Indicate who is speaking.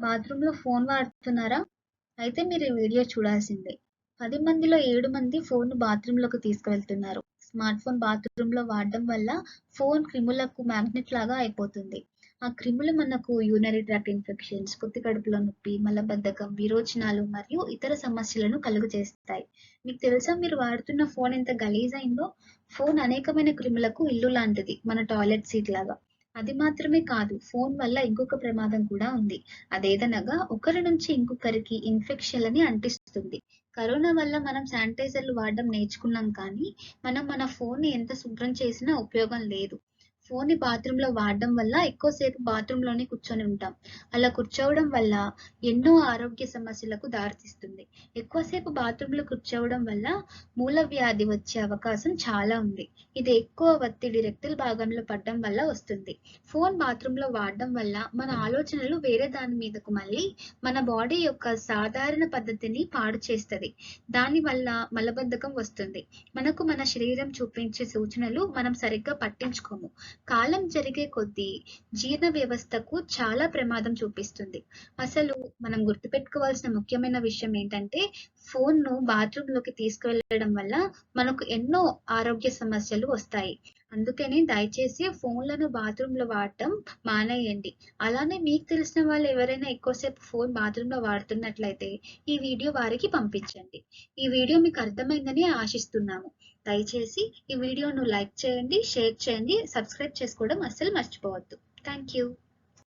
Speaker 1: బాత్రూంలో ఫోన్ వాడుతున్నారా? అయితే మీరు ఈ వీడియో చూడాల్సిందే. పది మందిలో ఏడు మంది ఫోన్‌ను బాత్రూంలోకి తీసుకువెళ్తున్నారు. స్మార్ట్ ఫోన్ బాత్రూంలో వాడడం వల్ల ఫోన్ క్రిములకు మ్యాగ్నెట్ లాగా అయిపోతుంది. ఆ క్రిములు మనకు యూనరీ ట్రాక్ట్ ఇన్ఫెక్షన్స్, పొత్తి కడుపులో నొప్పి, మలబద్ధకం, విరోచనాలు మరియు ఇతర సమస్యలను కలుగజేస్తాయి. మీకు తెలుసా మీరు వాడుతున్న ఫోన్ ఎంత గలీజైందో? ఫోన్ అనేకమైన క్రిములకు ఇల్లు లాంటిది. మన టాయిలెట్ సీట్ లాగా. అది మాత్రమే కాదు ఫోన్ వల్ల ఇంకొక ప్రమాదం కూడా ఉంది. అదేదనగా ఒకరి నుంచి ఇంకొకరికి ఇన్ఫెక్షన్‌లని అంటిస్తుంది. కరోనా వల్ల మనం శానిటైజర్‌లు వాడడం నేర్చుకున్నాం కానీ, మనం మన ఫోన్ ఎంత శుభ్రం చేసినా ఉపయోగం లేదు. ఫోన్‌ని బాత్రూంలో వాడడం వల్ల ఎక్కువ సేపు బాత్రూంలోనే కూర్చొని ఉంటాం. అలా కూర్చోవడం వల్ల ఎన్నో ఆరోగ్య సమస్యలకు దారితీస్తుంది. ఎక్కువ సేపు బాత్రూంలో కూర్చోవడం వల్ల మూల వ్యాధి వచ్చే అవకాశం చాలా ఉంది. ఇది ఎక్కువ ఒత్తిడి రెక్తుల భాగంలో పడడం వల్ల వస్తుంది. ఫోన్ బాత్రూంలో వాడడం వల్ల మన ఆలోచనలు వేరే దాని మీదకు మళ్ళీ మన బాడీ యొక్క సాధారణ పద్ధతిని పాడు చేస్తది. దానివల్ల మలబద్ధకం వస్తుంది. మనకు మన శరీరం చూపించే సూచనలు మనం సరిగ్గా పట్టించుకోము. కాలం జరిగే కొద్దీ జీర్ణ వ్యవస్థకు చాలా ప్రమాదం చూపిస్తుంది. అసలు మనం గుర్తుపెట్టుకోవాల్సిన ముఖ్యమైన విషయం ఏంటంటే ఫోన్‌ను బాత్రూంలోకి తీసుకువెళ్ళడం వల్ల మనకు ఎన్నో ఆరోగ్య సమస్యలు వస్తాయి. అందుకని దయచేసి ఫోన్‌లను బాత్రూంలో వాడటం మానేయండి. అలానే మీకు తెలిసిన వాళ్ళు ఎవరైనా ఎక్కువసేపు ఫోన్ బాత్రూంలో వాడుతున్నట్లయితే ఈ వీడియో వారికి పంపించండి. ఈ వీడియో మీకు అర్థమైందని ఆశిస్తున్నాము. దయచేసి ఈ వీడియోను లైక్ చేయండి, షేర్ చేయండి, సబ్స్క్రైబ్ చేసుకోవడం అస్సలు మర్చిపోవద్దు. Thank you.